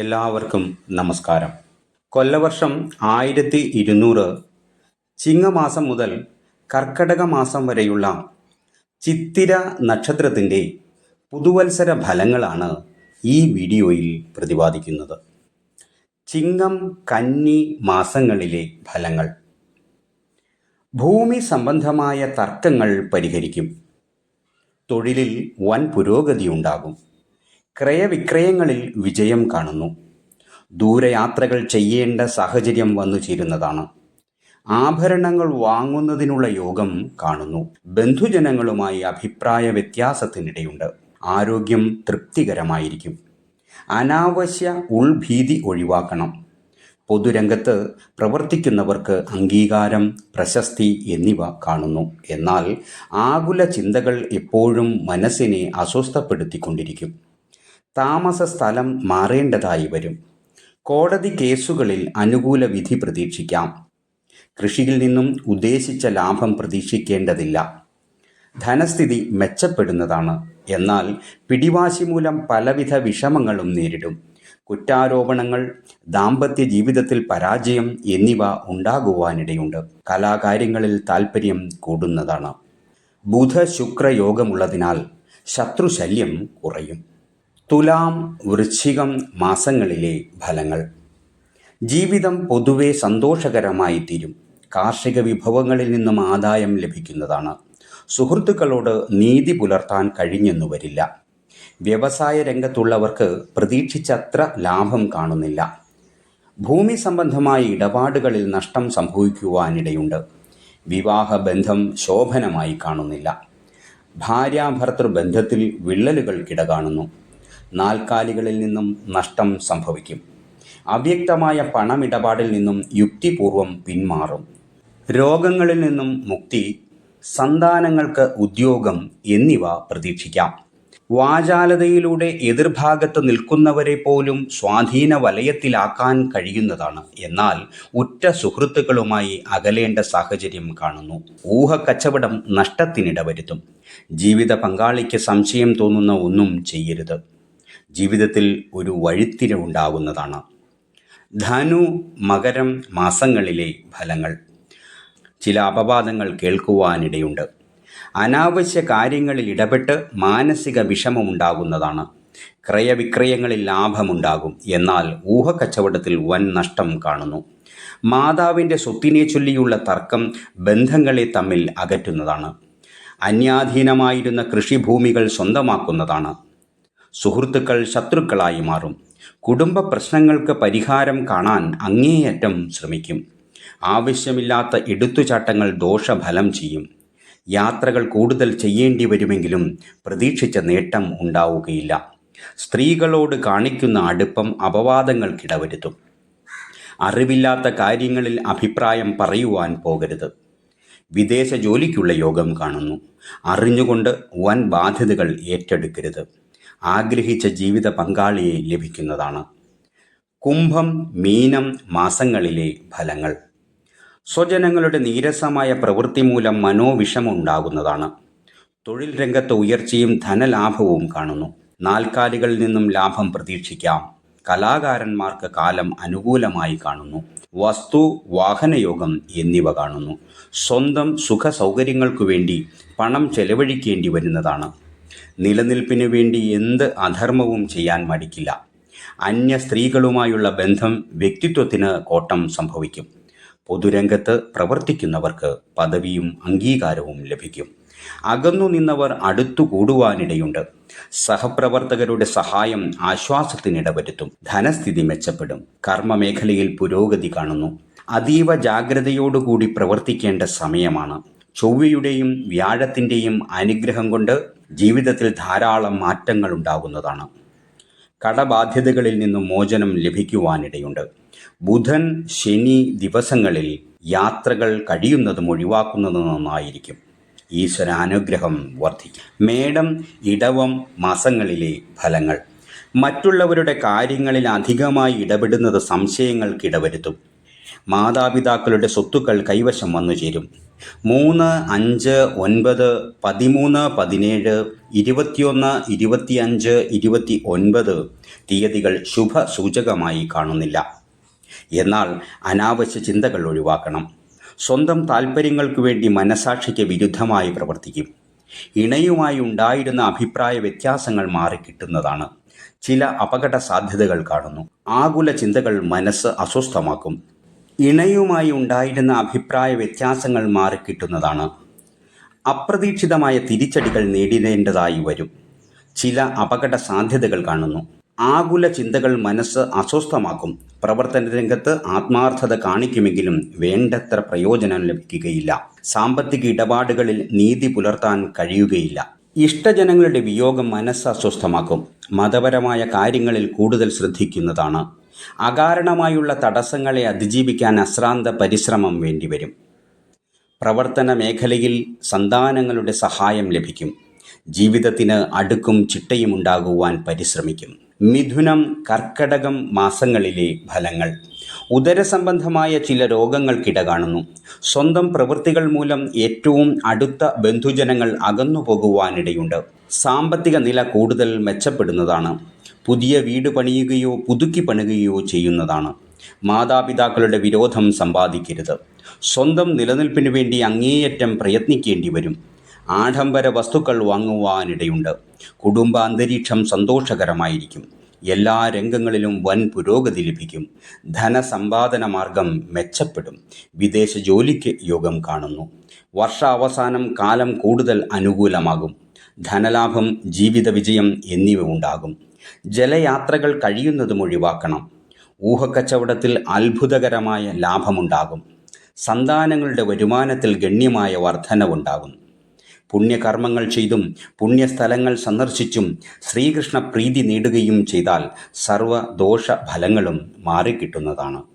എല്ലാവർക്കും നമസ്കാരം. കൊല്ലവർഷം ആയിരത്തി ഇരുന്നൂറ് ചിങ്ങമാസം മുതൽ കർക്കടക മാസം വരെയുള്ള ചിത്തിര നക്ഷത്രത്തിന്റെ പുതുവത്സര ഫലങ്ങളാണ് ഈ വീഡിയോയിൽ പ്രതിപാദിക്കുന്നത്. ചിങ്ങം കന്നി മാസങ്ങളിലെ ഫലങ്ങൾ. ഭൂമി സംബന്ധമായ തർക്കങ്ങൾ പരിഹരിക്കും. തൊഴിലിൽ വൻ പുരോഗതിയുണ്ടാകും. ക്രയവിക്രയങ്ങളിൽ വിജയം കാണുന്നു. ദൂരയാത്രകൾ ചെയ്യേണ്ട സാഹചര്യം വന്നു ചേരുന്നതാണ്. ആഭരണങ്ങൾ വാങ്ങുന്നതിനുള്ള യോഗം കാണുന്നു. ബന്ധുജനങ്ങളുമായി അഭിപ്രായ വ്യത്യാസത്തിനിടയുണ്ട്. ആരോഗ്യം തൃപ്തികരമായിരിക്കും. അനാവശ്യ ഉൾഭീതി ഒഴിവാക്കണം. പൊതുരംഗത്ത് പ്രവർത്തിക്കുന്നവർക്ക് അംഗീകാരം പ്രശസ്തി എന്നിവ കാണുന്നു. എന്നാൽ ആകുല ചിന്തകൾ എപ്പോഴും മനസ്സിനെ അസ്വസ്ഥപ്പെടുത്തിക്കൊണ്ടിരിക്കും. താമസ സ്ഥലം മാറേണ്ടതായി വരും. കോടതി കേസുകളിൽ അനുകൂല വിധി പ്രതീക്ഷിക്കാം. കൃഷിയിൽ നിന്നും ഉദ്ദേശിച്ച ലാഭം പ്രതീക്ഷിക്കേണ്ടതില്ല. ധനസ്ഥിതി മെച്ചപ്പെടുന്നതാണ്. എന്നാൽ പിടിവാശി മൂലം പലവിധ വിഷമങ്ങളും നേരിടും. കുറ്റാരോപണങ്ങൾ ദാമ്പത്യ ജീവിതത്തിൽ പരാജയം എന്നിവ ഉണ്ടാകുവാനിടയുണ്ട്. കലാകാര്യങ്ങളിൽ താൽപ്പര്യം കൂടുന്നതാണ്. ബുധ ശുക്ര യോഗമുള്ളതിനാൽ ശത്രുശല്യം കുറയും. തുലാം വൃശ്ചികം മാസങ്ങളിലെ ഫലങ്ങൾ. ജീവിതം പൊതുവെ സന്തോഷകരമായി തീരും കാർഷിക വിഭവങ്ങളിൽ നിന്നും ആദായം ലഭിക്കുന്നതാണ്. സുഹൃത്തുക്കളോട് നീതി പുലർത്താൻ കഴിഞ്ഞെന്നു വരില്ല. വ്യവസായ രംഗത്തുള്ളവർക്ക് പ്രതീക്ഷിച്ചത്ര ലാഭം കാണുന്നില്ല. ഭൂമി സംബന്ധമായ ഇടപാടുകളിൽ നഷ്ടം സംഭവിക്കുവാനിടയുണ്ട്. വിവാഹബന്ധം ശോഭനമായി കാണുന്നില്ല. ഭാര്യാഭർത്തൃ ബന്ധത്തിൽ വിള്ളലുകൾ കിടകാണുന്നു നാൽക്കാലികളിൽ നിന്നും നഷ്ടം സംഭവിക്കും. അവ്യക്തമായ പണമിടപാടിൽ നിന്നും യുക്തിപൂർവം പിന്മാറും. രോഗങ്ങളിൽ നിന്നും മുക്തി സന്താനങ്ങൾക്ക് ഉദ്യോഗം എന്നിവ പ്രതീക്ഷിക്കാം. വാചാലതയിലൂടെ എതിർഭാഗത്ത് നിൽക്കുന്നവരെ പോലും സ്വാധീന വലയത്തിലാക്കാൻ കഴിയുന്നതാണ്. എന്നാൽ ഉറ്റ സുഹൃത്തുക്കളുമായി അകലേണ്ട സാഹചര്യം കാണുന്നു. ഊഹക്കച്ചവടം നഷ്ടത്തിനിടവരുത്തും. ജീവിത പങ്കാളിക്ക് സംശയം തോന്നുന്ന ഒന്നും ചെയ്യരുത്. ജീവിതത്തിൽ ഒരു വഴിത്തിര ഉണ്ടാകുന്നതാണ്. ധനു മകരം മാസങ്ങളിലെ ഫലങ്ങൾ. ചില അപവാദങ്ങൾ കേൾക്കുവാനിടയുണ്ട്. അനാവശ്യ കാര്യങ്ങളിൽ ഇടപെട്ട് മാനസിക വിഷമമുണ്ടാകുന്നതാണ്. ക്രയവിക്രയങ്ങളിൽ ലാഭമുണ്ടാകും. എന്നാൽ ഊഹക്കച്ചവടത്തിൽ വൻ നഷ്ടം കാണുന്നു. മാതാവിന്റെ സ്വത്തിനെ ചൊല്ലിയുള്ള തർക്കം ബന്ധങ്ങളെ തമ്മിൽ അകറ്റുന്നതാണ്. അന്യാധീനമായിരുന്ന കൃഷിഭൂമികൾ സ്വന്തമാക്കുന്നതാണ്. സുഹൃത്തുക്കൾ ശത്രുക്കളായി മാറും. കുടുംബ പ്രശ്നങ്ങൾക്ക് പരിഹാരം കാണാൻ അങ്ങേയറ്റം ശ്രമിക്കും. ആവശ്യമില്ലാത്ത എടുത്തുചാട്ടങ്ങൾ ദോഷഫലം ചെയ്യും. യാത്രകൾ കൂടുതൽ ചെയ്യേണ്ടി വരുമെങ്കിലും പ്രതീക്ഷിച്ച നേട്ടം ഉണ്ടാവുകയില്ല. സ്ത്രീകളോട് കാണിക്കുന്ന അടുപ്പം അപവാദങ്ങൾക്കിടവരുത്തും. അറിവില്ലാത്ത കാര്യങ്ങളിൽ അഭിപ്രായം പറയുവാൻ പോകരുത്. വിദേശ ജോലിക്കുള്ള യോഗം കാണുന്നു. അറിഞ്ഞുകൊണ്ട് വൻ ബാധ്യതകൾ ഏറ്റെടുക്കരുത്. ആഗ്രഹിച്ച ജീവിത പങ്കാളിയെ ലഭിക്കുന്നതാണ്. കുംഭം മീനം മാസങ്ങളിലെ ഫലങ്ങൾ. സ്വജനങ്ങളുടെ നീരസമായ പ്രവൃത്തി മൂലം മനോവിഷമുണ്ടാകുന്നതാണ്. തൊഴിൽ രംഗത്തെ ഉയർച്ചയും ധനലാഭവും കാണുന്നു. നാൽക്കാലികളിൽ നിന്നും ലാഭം പ്രതീക്ഷിക്കാം. കലാകാരന്മാർക്ക് കാലം അനുകൂലമായി കാണുന്നു. വസ്തു വാഹനയോഗം എന്നിവ കാണുന്നു. സ്വന്തം സുഖ സൗകര്യങ്ങൾക്കു വേണ്ടി പണം ചെലവഴിക്കേണ്ടി വരുന്നതാണ്. നിലനിൽപ്പിനു വേണ്ടി എന്ത് അധർമ്മവും ചെയ്യാൻ മടിക്കില്ല. അന്യ സ്ത്രീകളുമായുള്ള ബന്ധം വ്യക്തിത്വത്തിന് കോട്ടം സംഭവിക്കും. പൊതുരംഗത്ത് പ്രവർത്തിക്കുന്നവർക്ക് പദവിയും അംഗീകാരവും ലഭിക്കും. അകന്നു നിന്നവർ അടുത്തു കൂടുവാനിടയുണ്ട്. സഹപ്രവർത്തകരുടെ സഹായം ആശ്വാസത്തിനിടവരുത്തും ധനസ്ഥിതി മെച്ചപ്പെടും. കർമ്മമേഖലയിൽ പുരോഗതി കാണുന്നു. അതീവ ജാഗ്രതയോടുകൂടി പ്രവർത്തിക്കേണ്ട സമയമാണ്. ചൊവ്വയുടെയും വ്യാഴത്തിന്റെയും അനുഗ്രഹം കൊണ്ട് ജീവിതത്തിൽ ധാരാളം മാറ്റങ്ങൾ ഉണ്ടാകുന്നതാണ്. കടബാധ്യതകളിൽ നിന്നും മോചനം ലഭിക്കുവാനിടയുണ്ട്. ബുധൻ ശനി ദിവസങ്ങളിൽ യാത്രകൾ കഴിയുന്നതും ഒഴിവാക്കുന്നതും നന്നായിരിക്കും. ഈശ്വര അനുഗ്രഹം വർദ്ധിക്കും. മേടം ഇടവം മാസങ്ങളിലെ ഫലങ്ങൾ. മറ്റുള്ളവരുടെ കാര്യങ്ങളിൽ അധികമായി ഇടപെടുന്നത് സംശയങ്ങൾക്കിടവരുത്തും മാതാപിതാക്കളുടെ സ്വത്തുക്കൾ കൈവശം വന്നു ചേരും മൂന്ന് അഞ്ച് ഒൻപത് പതിമൂന്ന് പതിനേഴ് ഇരുപത്തിയൊന്ന് ഇരുപത്തിയഞ്ച് ഇരുപത്തി ഒൻപത് തീയതികൾ ശുഭ സൂചകമായി കാണുന്നില്ല. എന്നാൽ അനാവശ്യ ചിന്തകൾ ഒഴിവാക്കണം. സ്വന്തം താൽപ്പര്യങ്ങൾക്ക് വേണ്ടി മനസാക്ഷിക്ക് വിരുദ്ധമായി പ്രവർത്തിക്കും. ഇണയുമായി ഉണ്ടായിരുന്ന അഭിപ്രായ വ്യത്യാസങ്ങൾ മാറിക്കിട്ടുന്നതാണ്. ചില അപകട സാധ്യതകൾ കാണുന്നു. ആകുല ചിന്തകൾ മനസ്സ് അസ്വസ്ഥമാക്കും. ഇണയുമായി ഉണ്ടായിരുന്ന അഭിപ്രായ വ്യത്യാസങ്ങൾ മാറിക്കിട്ടുന്നതാണ് അപ്രതീക്ഷിതമായ തിരിച്ചടികൾ നേരിടേണ്ടതായി വരും. ചില അപകട സാധ്യതകൾ കാണുന്നു. ആകുല ചിന്തകൾ മനസ്സ് അസ്വസ്ഥമാക്കും. പ്രവർത്തന രംഗത്ത് ആത്മാർത്ഥത കാണിക്കുമെങ്കിലും വേണ്ടത്ര പ്രയോജനം ലഭിക്കുകയില്ല. സാമ്പത്തിക ഇടപാടുകളിൽ നീതി പുലർത്താൻ കഴിയുകയില്ല. ഇഷ്ടജനങ്ങളുടെ വിയോഗം മനസ്സ് അസ്വസ്ഥമാക്കും. മതപരമായ കാര്യങ്ങളിൽ കൂടുതൽ ശ്രദ്ധിക്കുന്നതാണ്. അകാരണമായുള്ള തടസ്സങ്ങളെ അതിജീവിക്കാൻ അശ്രാന്ത പരിശ്രമം വേണ്ടിവരും. പ്രവർത്തന മേഖലയിൽ സന്താനങ്ങളുടെ സഹായം ലഭിക്കും. ജീവിതത്തിന് അടുക്കും ചിട്ടയും ഉണ്ടാകുവാൻ പരിശ്രമിക്കും. മിഥുനം കർക്കടകം മാസങ്ങളിലെ ഫലങ്ങൾ. ഉദരസംബന്ധമായ ചില രോഗങ്ങൾക്കിട കാണുന്നു. സ്വന്തം പ്രവൃത്തികൾ മൂലം ഏറ്റവും അടുത്ത ബന്ധുജനങ്ങൾ അകന്നു പോകുവാനിടയുണ്ട് സാമ്പത്തിക നില കൂടുതൽ മെച്ചപ്പെടുന്നതാണ്. പുതിയ വീട് പണിയുകയോ പുതുക്കി പണിയുകയോ ചെയ്യുന്നതാണ്. മാതാപിതാക്കളുടെ വിരോധം സമ്പാദിക്കരുത്. സ്വന്തം നിലനിൽപ്പിന് വേണ്ടി അങ്ങേയറ്റം പ്രയത്നിക്കേണ്ടി വരും. ആഡംബര വസ്തുക്കൾ വാങ്ങുവാനിടയുണ്ട്. കുടുംബ അന്തരീക്ഷം സന്തോഷകരമായിരിക്കും. എല്ലാ രംഗങ്ങളിലും വൻ പുരോഗതി ലഭിക്കും. ധനസമ്പാദന മാർഗം മെച്ചപ്പെടും. വിദേശ ജോലിക്ക് യോഗം കാണുന്നു. വർഷാവസാനം കാലം കൂടുതൽ അനുകൂലമാകും. ധനലാഭം ജീവിത വിജയം എന്നിവ ഉണ്ടാകും. ജലയാത്രകൾ കഴിയുന്നതും ഒഴിവാക്കണം. ഊഹക്കച്ചവടത്തിൽ അത്ഭുതകരമായ ലാഭമുണ്ടാകും. സന്താനങ്ങളുടെ വരുമാനത്തിൽ ഗണ്യമായ വർധനവുണ്ടാകും. പുണ്യകർമ്മങ്ങൾ ചെയ്തും പുണ്യസ്ഥലങ്ങൾ സന്ദർശിച്ചും ശ്രീകൃഷ്ണ പ്രീതി നേടുകയും ചെയ്താൽ സർവ ദോഷ ഫലങ്ങളും മാറിക്കിട്ടുന്നതാണ്.